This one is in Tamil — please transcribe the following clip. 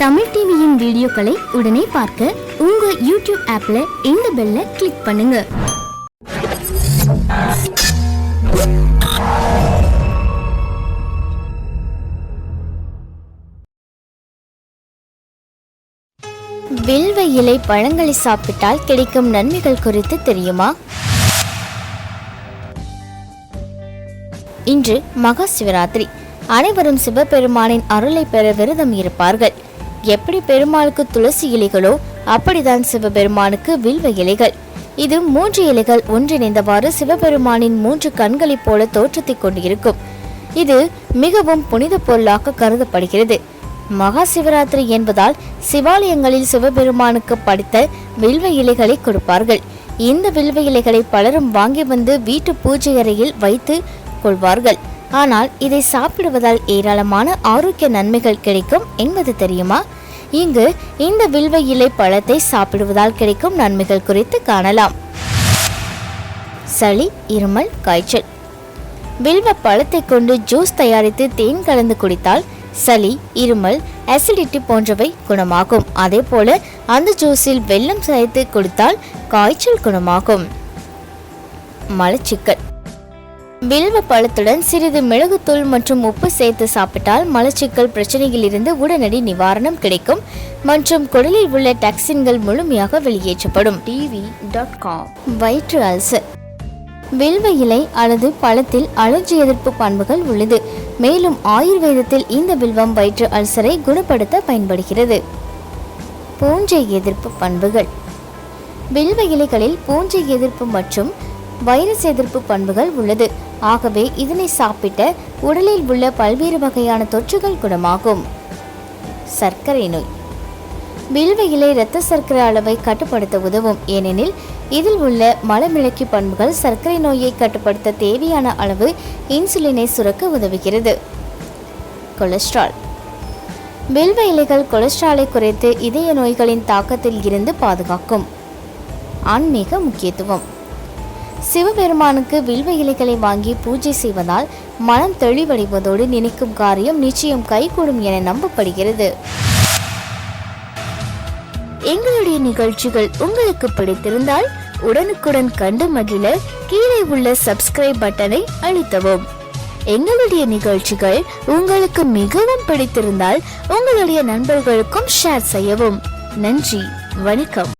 தமிழ் டிவியின் வீடியோக்களை உடனே பார்க்க உங்க யூடியூப் ஆப்ல இந்த பெல்ல கிளிக் பண்ணுங்க. வில்வ இலை பழங்களை சாப்பிட்டால் கிடைக்கும் நன்மைகள் குறித்து தெரியுமா? இன்று மகா சிவராத்திரி. அனைவரும் சிவபெருமானின் அருளை பெற விரதம் இருப்பார்கள். எப்படி பெருமாளுக்கு துளசி இலைகளோ அப்படிதான் சிவபெருமானுக்கு வில்வ இலைகள். இது மூன்று இலைகள் ஒன்றிணைந்தவாறு சிவபெருமானின் மூன்று கண்களைப் போல தோற்றத்தை கொண்டிருக்கும். இது மிகவும் புனித பொருளாக கருதப்படுகிறது. மகா சிவராத்திரி என்பதால் சிவாலயங்களில் சிவபெருமானுக்கு படித்த வில்வ இலைகளை கொடுப்பார்கள். இந்த வில்வ இலைகளை பலரும் வாங்கி வந்து வீட்டு பூஜை அறையில் வைத்து கொள்வார்கள். ஆனால் இதை சாப்பிடுவதால் ஏராளமான ஆரோக்கிய நன்மைகள் கிடைக்கும் என்பது தெரியுமா? இங்கு இந்த வில்வ இலை பழத்தை சாப்பிடுவதால் கிடைக்கும் நன்மைகள் குறித்து காணலாம். சளி இருமல் காய்ச்சல். வில்வ பழத்தை கொண்டு ஜூஸ் தயாரித்து தேன் கலந்து குடித்தால் சளி இருமல் அசிடிட்டி போன்றவை குணமாகும். அதே போல அந்த ஜூஸில் வெல்லம் சேர்த்து கொடுத்தால் காய்ச்சல் குணமாகும். மலச்சிக்கல். வில்வ பழத்துடன் சிறிது மிளகுத்தூள் மற்றும் உப்பு சேர்த்து சாப்பிட்டால் மலச்சிக்கல் பிரச்சனையிலிருந்து உடனடி நிவாரணம் கிடைக்கும் மற்றும் குடலில் உள்ள டாக்சின்கள் முழுமையாக வெளியேற்றப்படும். டிவி டாட் காம் வயிற்று அல்சர். வில்வ இலை அல்லது பழத்தில் அலர்ஜி எதிர்ப்பு பண்புகள் உள்ளது. மேலும் ஆயுர்வேதத்தில் இந்த வில்வம் வயிற்று அல்சரை குணப்படுத்த பயன்படுகிறது. பூஞ்சை எதிர்ப்பு பண்புகள். வில்வ இலைகளில் பூஞ்சை எதிர்ப்பு மற்றும் வைரஸ் எதிர்ப்பு பண்புகள் உள்ளது. ஆகவே இதனை சாப்பிட்ட உடலில் உள்ள பல்வேறு வகையான தொற்றுகள் குணமாகும். சர்க்கரை நோய். வில்வ இலை இரத்த சர்க்கரை அளவை கட்டுப்படுத்த உதவும். ஏனெனில் இதில் உள்ள மலமிளக்கி பண்புகள் சர்க்கரை நோயை கட்டுப்படுத்த தேவையான அளவு இன்சுலினை சுரக்க உதவுகிறது. கொலஸ்ட்ரால். வில்வ இலைகள் கொலஸ்ட்ராலை குறைத்து இதய நோய்களின் தாக்கத்தில் இருந்து பாதுகாக்கும். ஆன்மீக முக்கியத்துவம். சிவபெருமானுக்கு வில்வ இலைகளை வாங்கி பூஜை செய்வதால் மனம் தெளிவடைவதோடு நினைக்கும் காரியம் நிச்சயம் கைகூடும் என நம்பப்படுகிறது. எங்களுடைய நிகழ்ச்சிகள் உங்களுக்கு பிடித்திருந்தால் உடனுக்குடன் கண்டு மகிழ கீழே உள்ள சப்ஸ்கிரைப் பட்டனை அழுத்தவும். எங்களுடைய நிகழ்ச்சிகள் உங்களுக்கு மிகவும் பிடித்திருந்தால் உங்களுடைய நண்பர்களுக்கும் ஷேர் செய்யவும். நன்றி வணக்கம்.